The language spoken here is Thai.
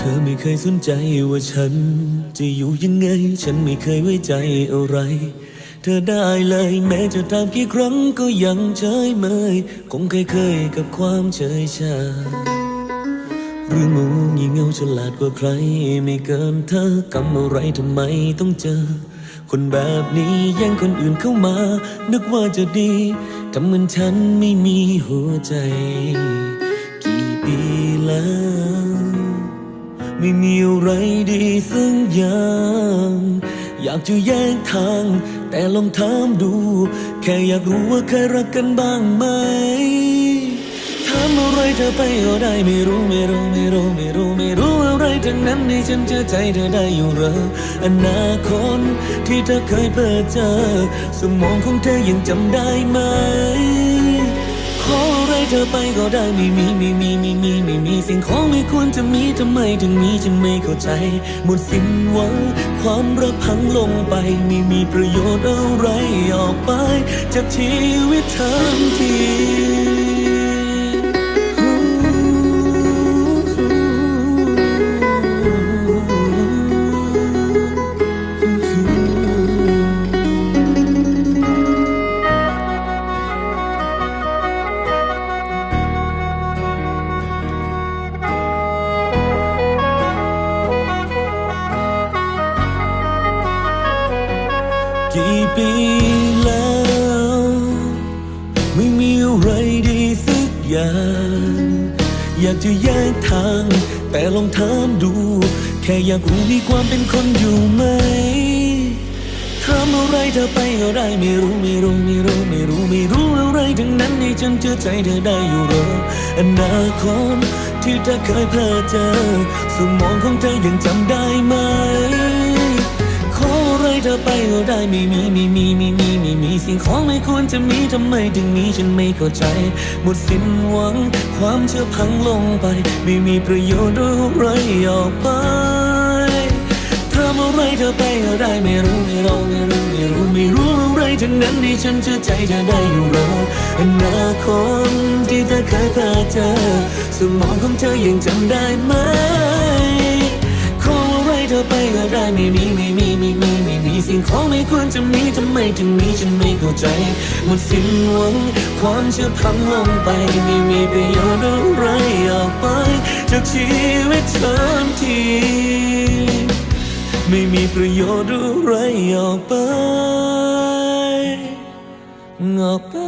เธอไม่เคยสนใจว่าฉัน จะอยู่ยังไง ฉันไม่เคยไว้ใจอะไร เธอได้เลยแม้จะถามกี่ครั้งก็ยังเฉยเมย คงเคยเคยกับความเฉยชาหรืองูงีเง่าฉลาดกว่าใคร ไม่เกินเธอกำอะไรทำไมต้องเจอ คนแบบนี้แย่งคนอื่นเข้ามา นึกว่าจะดีทำเหมือนฉันไม่มีหัวใจ กี่ปีแล้ว ไม่มีอะไรดีสักอย่างอยากจะแยกทาง แต่ลองถามดู แค่อยากรู้ว่าเคยรักกันบ้างไหมถามอะไรเธอไปก็ได้ไม่รู้ไม่รู้ไม่รู้ไม่รู้ไม่รู้อะไรทั้งนั้นในฉันเชื่อใจเธอได้อยู่หรออนาคตที่เธอเคยเปิดเจอ สมองของเธอยังจำได้ไหม ขออะไรเธอไปก็ได้ไม่มีไม่มีไม่มีไม่มีสิ่งของไม่ควรจะมีทำไมถึงมีฉันไม่เข้าใจ หมดสิ้นหวังความรักพังลงไปไม่มีประโยชน์อะไรออกไป จากชีวิตเธอ กี่ปีแล้ว ไม่มีอะไรดีสักอย่าง อยากจะแยกทาง แต่ลองถามดู แค่อยากรู้มีความเป็นคนอยู่ไหมถามอะไรเธอไปก็ได้ไม่รู้ไม่รู้ไม่รู้ไม่รู้ไม่รู้อะไรทั้งนั้นให้ฉันเชื่อใจเธอได้อยู่หรออนาคตที่เธอเคยเพลอเจอสมองของเธอยังจำได้ไหม ไรเธอไปก็ได้ไม่มีไม่มีไม่มีไม่มีสิ่งของไม่ควรจะมีทำไมถึงมีฉันไม่เข้าใจ หมดสิ้นหวัง ความเชื่อพังลงไป ไม่มีประโยชน์อะไรออกไปทำอะไรเธอไปก็ได้ไม่รู้ไม่รู้ไม่รู้ไม่รู้ไม่รู้อะไรทั้งนั้นที่ฉันเชื่อใจเธอได้อยู่หรออนาคตที่เธอเคยพาเจอสมองของเธอยังจำได้ไหมขออะไรเธอไปก็ได้ไม่มีไม่มี สิ่งของไม่ควรจะมีทำไมถึงมีฉันไม่เข้าใจหมดสิ้นหวังความเชื่อพังลงไปไม่มีประโยชน์อะไรออกไป จากชีวิตเธอทีไม่มีประโยชน์อะไรออกไปออกไป